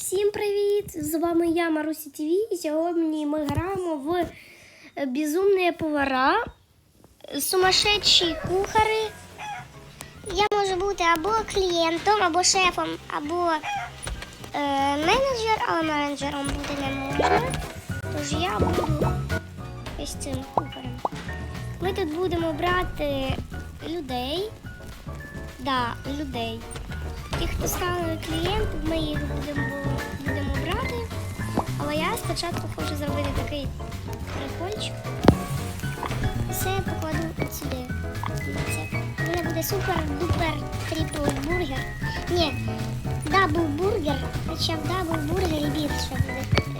Всім привіт! З вами я, Маруся ТВ, і сьогодні ми граємо в Безумні повара, сумасшедші кухари. Я можу бути або клієнтом, або шефом, або е, менеджер, але менеджером бути не можна. Тож я буду ось цим кухарем. Ми тут будемо брати людей. Да, людей. Ті, хто стали клієнтом, ми їх будемо, будемо брати. Але я спочатку хочу зробити такий прикольчик. Все покладу от сюди. У мене буде супер-дупер трипл бургер. Ні, дабл бургер, хоча в дабл бургері більше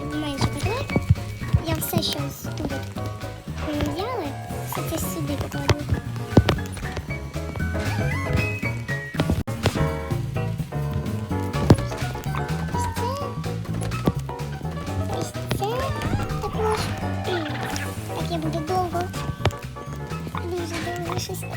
буде менше котлет. Я все, що ось це.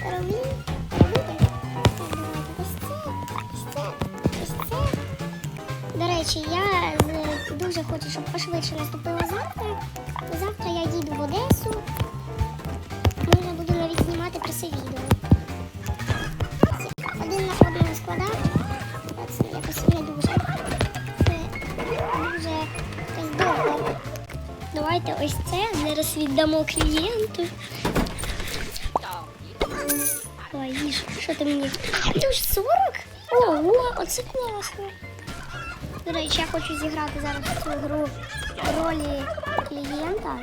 До речі, я е, дуже хочу, щоб пошвидше наступило завтра. Завтра я їду в Одесу. Можна буду навіть знімати про це відео. Один на одного складати. Це якось не дуже. Це дуже якось довго. Давайте ось це зараз віддамо клієнту. Їж, що ти мені? Ти ж 40? Ого, оце класно. До речі, я хочу зіграти зараз цю гру ролі клієнта.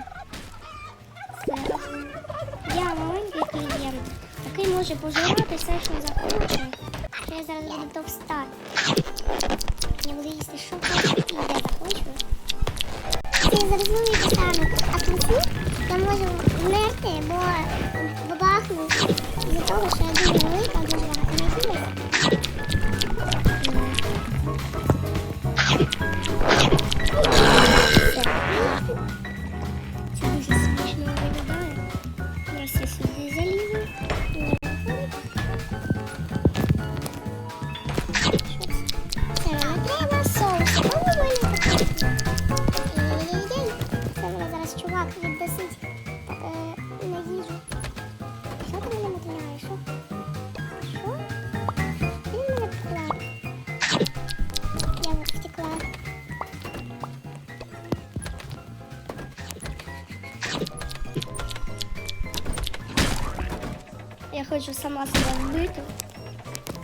Я маленький клієнт, який може пожирати все, що захоче. Я зараз буду товста. Я буду їсти, що хочу і де захочу. Я зараз велике стану. А в кінці я вмерти, бо бабахну з-за того, що я хочу сама себе вбити.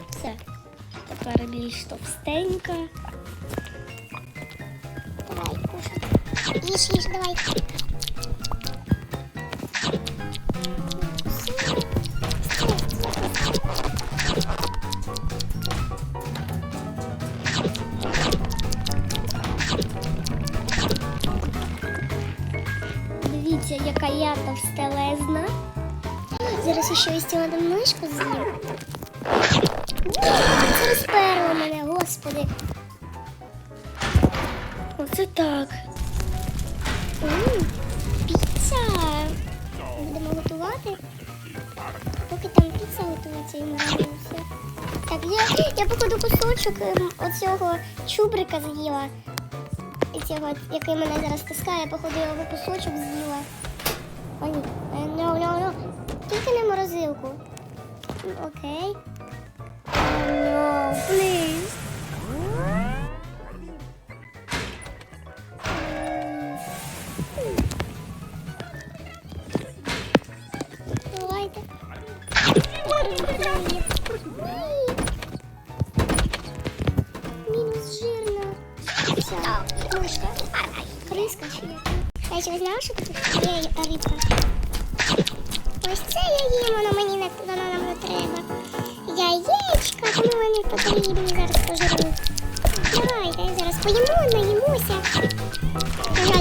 Все. Тепер більш товстенька. Давай, кушай. Їж, їж, давай. Дивіться, яка я товстелезна. Зараз ще ось цю одну мишку з'їм. Це розперло мене, господи. Оце так. Піца. Будемо готувати. Поки там піца готується і ми все. Так, я, я походу кусочок ем, оцього чубрика з'їла. І цього, який мене зараз тискає, походу його кусочок з'їла. Ой, е, no, no, no. Тільки не морозилку. М, Окей. No, please. Тут є рибка? Ось це я їм, воно мені не, воно нам не треба. Яєчка, тому вони потрібні, зараз пожиру. Давайте, зараз поїмо, наїмося.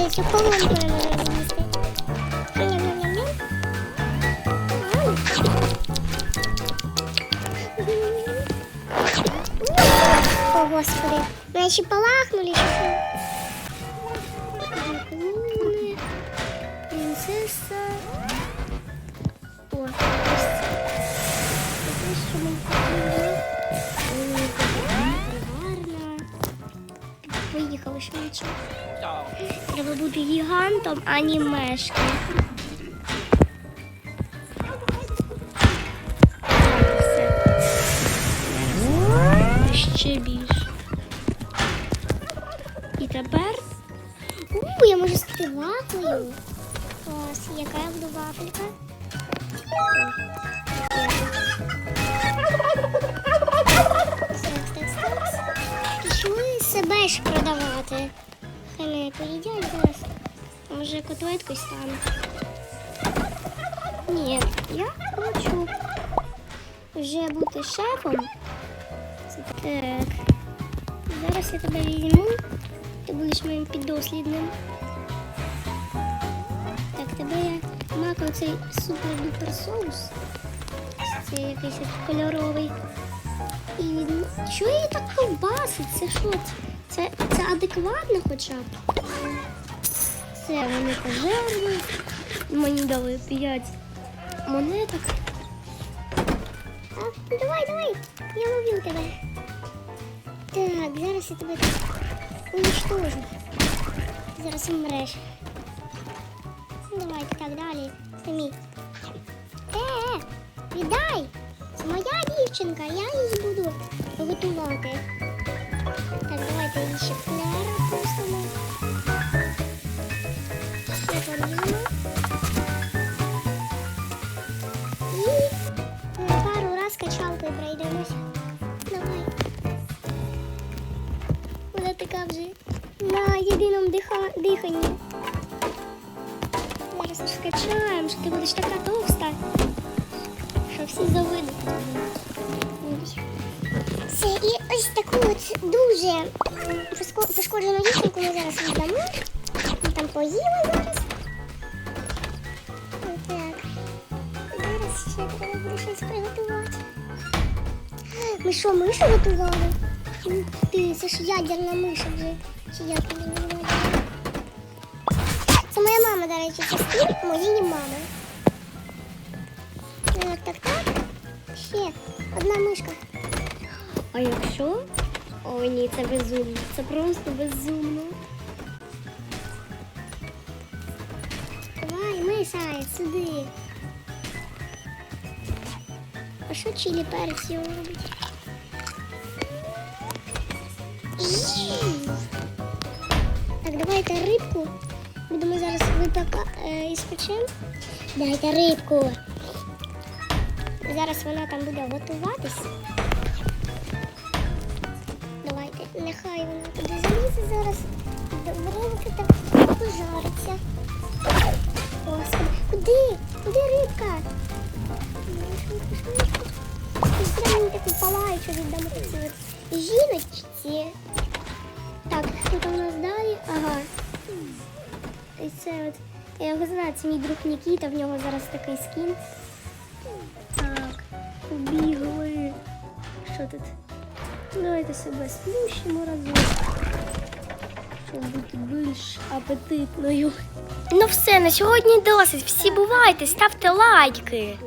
На цю колонку не можемо з'їсти. О, господи. Мене ще полахнули, принцеса. О, це. Що ми поїхали швидше. Треба бути гігантом, а не мешки. Ще більше. І тепер. У, я можу стати вафлею. Клас, яка я буду вафелька? Пішли себе продавати. Хай мене поїдять зараз. Може котлеткою стану. Ні, я хочу вже бути шефом. Так. Зараз я тебе візьму. Ти будеш моїм піддослідним. Тебе я макав цей супер-дупер соус. Це якийсь кольоровий. І що її так ковбасить? Це що? Це, це адекватно хоча б? Все, вони пожерли. Мені дали 5 монеток. А, ну давай, давай, я ловлю тебе. Так, зараз я тебе уничтожу. Зараз умреш. Давайте так далі. Самі. Е, е, віддай! Моя дівчинка, я її буду готувати. Так, давайте її ще флер пустимо. Ще поріжемо. І е, пару раз качалкою пройдемося. Давай. Вона така вже на єдиному диха... диханні. Зараз Ми скачаємо, що ти будеш така товста, що всі завидуть. Все, і ось таку от дуже пошкоджену дівчинку ми зараз віддамо. Ми там поїла зараз. Так. Зараз ще треба буде щось приготувати. Ми що, мишу готували? Ти, це ж ядерна миша вже. Чи як її до речі, стиль моєї мами. Так, так, так. Ще одна мишка. А якщо? Ой, ні, це безумно. Це просто безумно. Давай, миша, сюди. А що чилі перець його робить? Так, давайте рибку. Будемо зараз випека е, іспечемо. Дайте рибку. Зараз вона там буде готуватись. Давайте, нехай вона туди залізе зараз. Добренько так пожариться. Господи, куди? Куди рибка? Прямо таку палаючу віддамо таці жіночці. Так, що там у нас далі? Ага. Це от. Я його знаю, це мій друг Нікіта, в нього зараз такий скін. Так, побігли. Що тут? Давайте себе сплющимо разом. Щоб бути більш апетитною. Ну все, на сьогодні досить. Всі бувайте, ставте лайки.